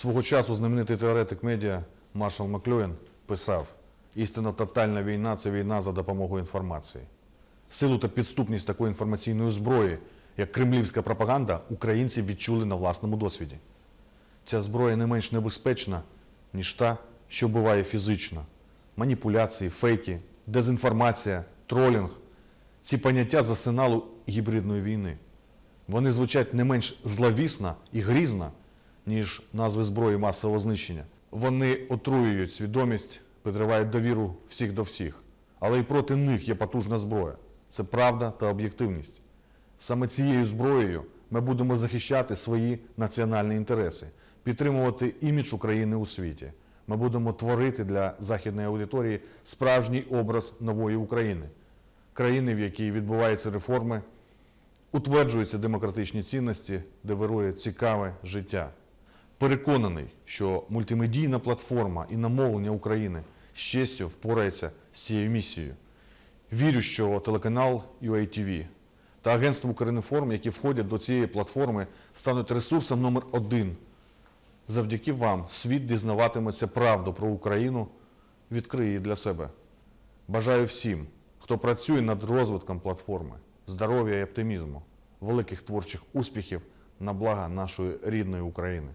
Свого часу знаменитий теоретик медіа Маршал Маклюєн писав: істинно тотальна війна це війна за допомогою інформації. Силу та підступність такої інформаційної зброї, як кремлівська пропаганда, українці відчули на власному досвіді. Ця зброя не менш небезпечна, ніж та, що буває фізично. Маніпуляції, фейки, дезінформація, тролінг ці поняття засиналу гібридної війни. Вони звучать не менш зловісно і грізно, ніж назви зброї масового знищення. Вони отруюють свідомість, підривають довіру всіх до всіх. Але і проти них є потужна зброя це правда та об'єктивність. Саме цією зброєю ми будемо захищати свої національні інтереси, підтримувати імідж України у світі. Ми будемо творити для західної аудиторії справжній образ нової України, країни, в якій відбуваються реформи, утверджуються демократичні цінності, де вирує цікаве життя. Переконаний, що мультимедійна платформа і намовлення України з честю впорається з цією місією. Вірю, що телеканал UATV та агентство Укрінформ, які входять до цієї платформи, стануть ресурсом номер один. Завдяки вам світ дізнаватиметься правду про Україну, відкриє її для себе. Бажаю всім, хто працює над розвитком платформи, здоров'я і оптимізму, великих творчих успіхів на благо нашої рідної України.